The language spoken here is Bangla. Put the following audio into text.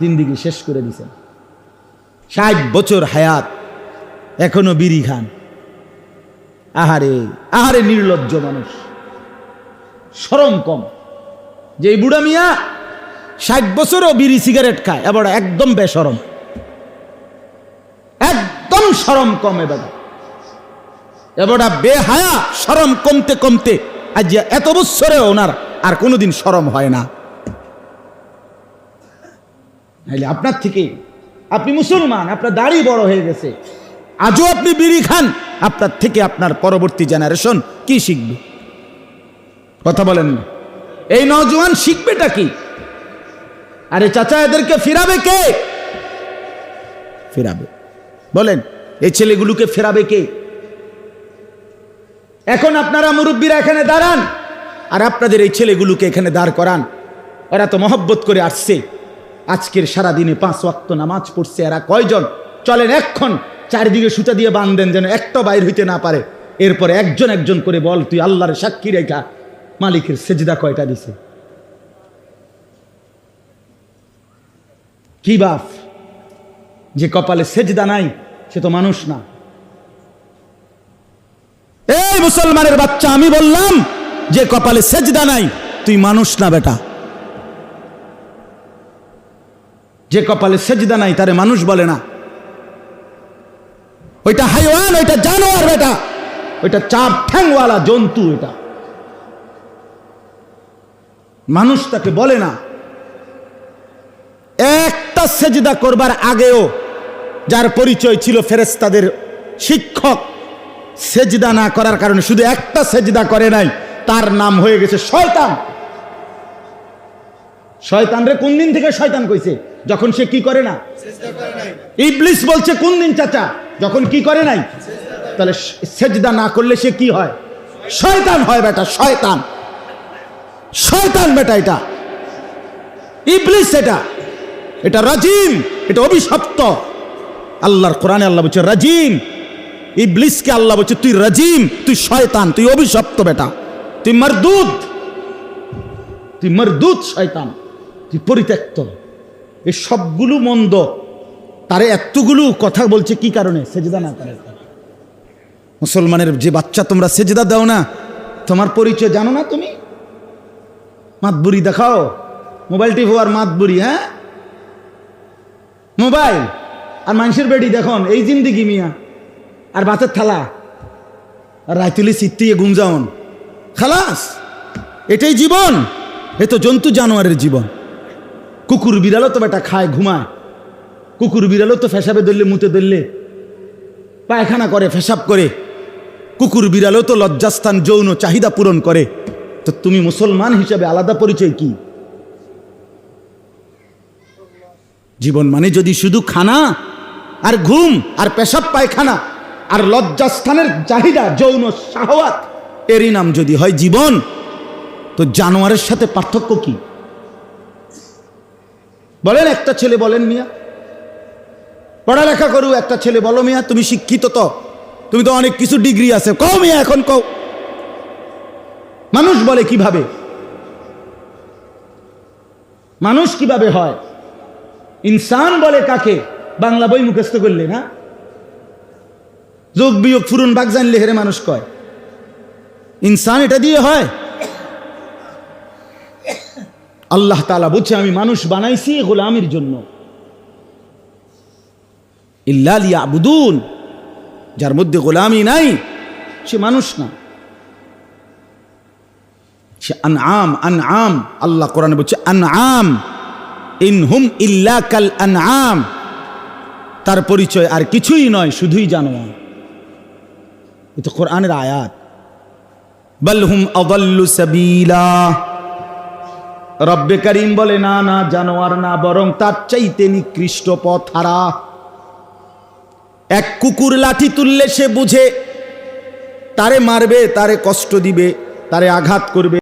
জিন্দিগি শেষ করে দিছেন ষাট বছর হায়াত, এখনও বিড়ি খান। আহারে আহারে নির্লজ্জ মানুষ। সরম কম। যে বুড়া মিয়া ষাট বছরও বিড়ি সিগারেট খায়, এবার একদম বেসরম একদম সরম কম এবার। এবার বেহায়া সরম কমতে কমতে, আজ এত বছরে ওনার আর কোনোদিন সরম হয় না। নাইলে আপনার থেকে আপনি মুসলমান, আপনার দাড়ি বড় হয়ে গেছে। আজও আপনি বিড়ি খান, আপনার থেকে আপনার পরবর্তী জেনারেশন কি শিখবে? কথা বলেন না। এই নজওয়ান শিখবেটা কি? আরে চাচা, এদেরকে ফিরাবে কে? ফেরাবে। বলেন, এই ছেলেগুলোকে ফেরাবে কে? এখন আপনারা মুরব্বীরা এখানে দাঁড়ান, আর আপনাদের এই ছেলেগুলোকে এখানে দাঁড় করান। ওরা তো মহব্বত করে আসছে। আজকের সারা দিনে পাঁচ ওয়াক্ত নামাজ পড়ছে এরা কয়জন? চলেন এক্ষণ চারিদিকে সুতা দিয়ে বাঁধেন যেন একটা বাইর হইতে না পারে। এরপরে একজন একজন করে বল, তুই আল্লাহর সাক্ষী রেখা, মালিকের সেজদা কয়টা দিছে? কি বাপ? যে কপালে সেজদা নাই, সে তো মানুষ না। এই মুসলমানের বাচ্চা, আমি বললাম, যে কপালে সেজদা নাই, তুই মানুষ না বেটা। যে কপালে সেজদা নাই, তারে মানুষ বলে না। ওইটা হাইওয়ান, ওইটা জানোয়ার বেটা। ওইটা চার ঠ্যাংওয়ালা জন্তু এটা। মানুষ তাকে বলে না। একটা সেজদা করবার আগেও যার পরিচয় ছিল ফেরেস্তাদের শিক্ষক, সেজদা না করার কারণে শুধু একটা সেজদা করে নাই, তার নাম হয়ে গেছে শয়তান। শয়তান রে কোন দিন থেকে শয়তান কইছে? যখন সে কি করে না? ইবলিস বলছে, কোন দিন চাচা? যখন কি করে নাই? তাহলে সেজদা না করলে সে কি হয়? শয়তান হয় বেটা, শয়তান। শয়তান বেটা এটা। ইবলিস এটা। এটা রাজিম, এটা অভিশপ্ত। আল্লাহর কোরআনে আল্লাহ বলছে, রাজিম। ইবলিসকে আল্লাহ বলছে, তুই রাজিম, তুই শয়তান, তুই অভিশপ্ত বেটা। তুই মরদুদ তুই মরদুদ শয়তান। তুই পরিত্যক্ত। এই সবগুলো মন্দ, তারে এতগুলো কথা বলছে কি কারণে? সেজদা না করে। মুসলমানের যে বাচ্চা তোমরা সেজদা দাও না, তোমার পরিচয় জানো না তুমি? মাতবুরি দেখাও। মোবাইল টিপো আর মাতবুরি হ্যাঁ? মোবাইল আর মানুষের বেডি দেখুন এই জিন্দিগি মিয়া। আর ভাতের থালা। আর রাইতুলি সিত্তিয়ে গুমজাউন খালাস, এটাই জীবন। এ তো জন্তু জানোয়ারের জীবন। কুকুর বিড়ালও তো বেটা খায়, ঘুমায়। কুকুর বিড়ালও তো ফেসাবে ধরলে, মুতে ধরলে। পায়খানা করে, ফেসাব করে। কুকুর বিড়ালও তো লজ্জাস্থান, যৌন চাহিদা পূরণ করে। তো তুমি মুসলমান হিসাবে আলাদা পরিচয় কি? জীবন মানে যদি শুধু খানা, আর ঘুম, আর পেশাব পায়খানা, আর লজ্জাস্থানের চাহিদা, যৌন শাহওয়াত এরই নাম যদি হয় জীবন, তো জানোয়ারের সাথে পার্থক্য কি? বলেন, একটা ছেলে বলেন মিয়া। পড়ালেখা করু, একটা ছেলে বলো মিয়া, তুমি শিক্ষিত তো। তুমি তো অনেক কিছু ডিগ্রি আছে, কও মিয়া এখন কও। মানুষ বলে কীভাবে? মানুষ কীভাবে হয়? ইনসান বলে কাকে? বাংলা বই মুখস্থ করলে না? যোগ বিয়োগ ফুরুন বাগ জানলে হেরে মানুষ কয়। ইনসান এটা দিয়ে হয়। আল্লাহ তালা বলছে, আমি মানুষ বানাইছি গোলামির জন্য। ইল্লালিয়া আবুদুন যার মধ্যে গোলামি নাই, সে মানুষ না। সে আন আম আন আম আল্লাহ কোরআনে বলছে, আনআম ইনহুম ইল্লা কাল আন আম তার পরিচয় আর কিছুই নয়, শুধুই জানোয়ার এ তো কোরআনের আয়াত। বলহুম অদল্লু সাবিলা। রব্বে করিম বলে, না না, জানোয়ার না, বরং তার চাইতে নিকৃষ্ট পথ হারা। এক কুকুর লাঠি তুললে সে বুঝে, তারে মারবে, তারে কষ্ট দিবে, তারে আঘাত করবে।